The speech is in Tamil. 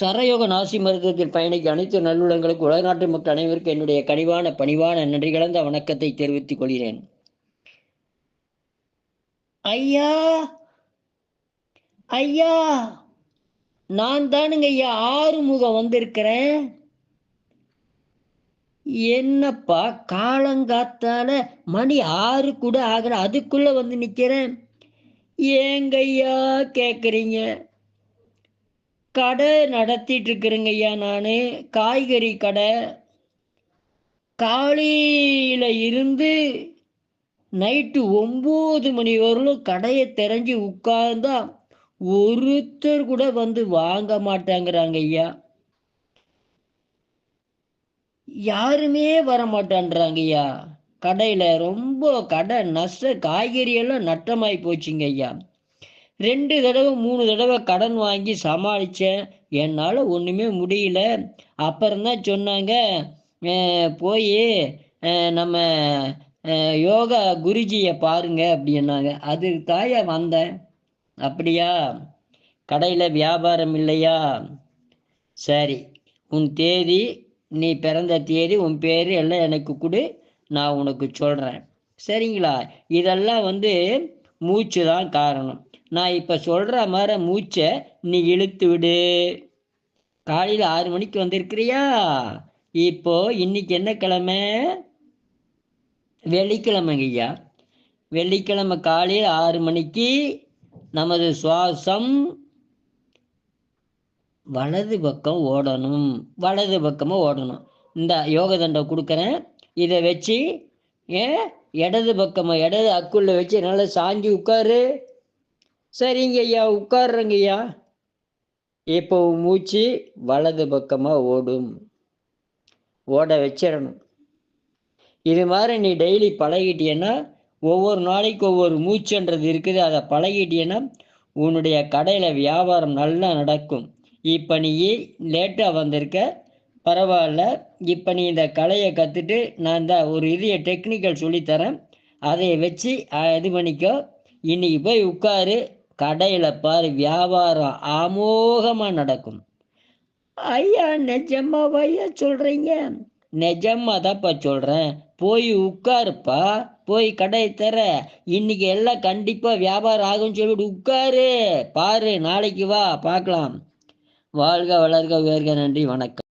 சரயோக நாசி மருத்துவத்தில் பயணிக்க அனைத்து நல்லுள்ளங்களுக்கு உலகநாட்டு மக்கள் அனைவருக்கும் என்னுடைய கனிவான பணிவான நன்றி கலந்த வணக்கத்தை தெரிவித்துக் கொள்கிறேன். ஐயா! ஐயா! நான் தானுங்க ஐயா ஆறுமுகம் வந்திருக்கிறேன். என்னப்பா காலங்காத்தால மணி ஆறு கூட ஆகல அதுக்குள்ள வந்து நிக்கிறேன். ஏங்கய்யா கேக்குறீங்க? கடை நடத்திட்டு இருக்கிறேங்க ஐயா நான். காய்கறி கடை. காலையில இருந்து நைட்டு ஒம்பது மணி வரலும் கடையை தெரிஞ்சு உட்கார்ந்தா ஒருத்தர் கூட வந்து வாங்க மாட்டாங்கிறாங்க ஐயா யாருமே வர மாட்டான்றாங்க ஐயா கடையில் ரொம்ப கடை நஷ்ட காய்கறி எல்லாம் போச்சுங்க ஐயா ரெண்டு தடவை மூணு தடவை கடன் வாங்கி சமாளித்தேன் என்னால் ஒன்றுமே முடியல. அப்புறம்தான் சொன்னாங்க போய் நம்ம யோகா குருஜியை பாருங்க அப்படின்னாங்க. அது தாயா வந்தேன். அப்படியா? கடையில் வியாபாரம் இல்லையா? சரி உன் தேதி நீ பிறந்த தேதி உன் பேர் எல்லாம் எனக்கு கொடு. நான் உனக்கு சொல்கிறேன் சரிங்களா? இதெல்லாம் வந்து மூச்சு தான் காரணம். நான் இப்போ சொல்கிற மாதிரி மூச்சை நீ இழுத்து விடு. காலையில் ஆறு மணிக்கு வந்திருக்கிறியா? இப்போ இன்னைக்கு என்ன கிழமை? வெள்ளிக்கிழமைங்க ஐயா வெள்ளிக்கிழமை காலையில் ஆறு மணிக்கு நமது சுவாசம் வலது பக்கம் ஓடணும். வலது பக்கமாக ஓடணும். இந்த யோக தண்டை கொடுக்குறேன். இதை வச்சு ஏன் இடது பக்கமாக இடது அக்குள்ள வச்சு நல்லா சாஞ்சி உட்காரு. சரிங்க ஐயா உட்காருங்க ஐயா இப்போ மூச்சு வலது பக்கமாக ஓடும். ஓட வச்சிடணும். இது மாதிரி நீ டெய்லி பழகிட்டீன்னா ஒவ்வொரு நாளைக்கு ஒவ்வொரு மூச்சுன்றது இருக்குது. அதை பழகிட்டீன்னா உன்னுடைய கடையில் வியாபாரம் நல்லா நடக்கும். இப்போ நீ லேட்டாக வந்திருக்க. பரவாயில்ல. இப்போ நீ இந்த கலையை கற்றுட்டு நான் தான் ஒரு இது டெக்னிக்கல் சொல்லித்தரேன். அதை வச்சு இது பண்ணிக்கோ. இன்னைக்கு போய் உட்காரு. கடையில் பாரு வியாபாரம் அமோகமாக நடக்கும். ஐயா நிஜமாவா ஐயா சொல்கிறீங்க நிஜமாக தான்ப்பா சொல்கிறேன் போய் உட்காருப்பா போய் கடையை தர. இன்னைக்கு எல்லாம் கண்டிப்பாக வியாபாரம் ஆகும்னு சொல்லிட்டு உட்காரு. பாரு நாளைக்கு வா பார்க்கலாம். வாழ்க வளர்க உயர்க நன்றி வணக்கம்.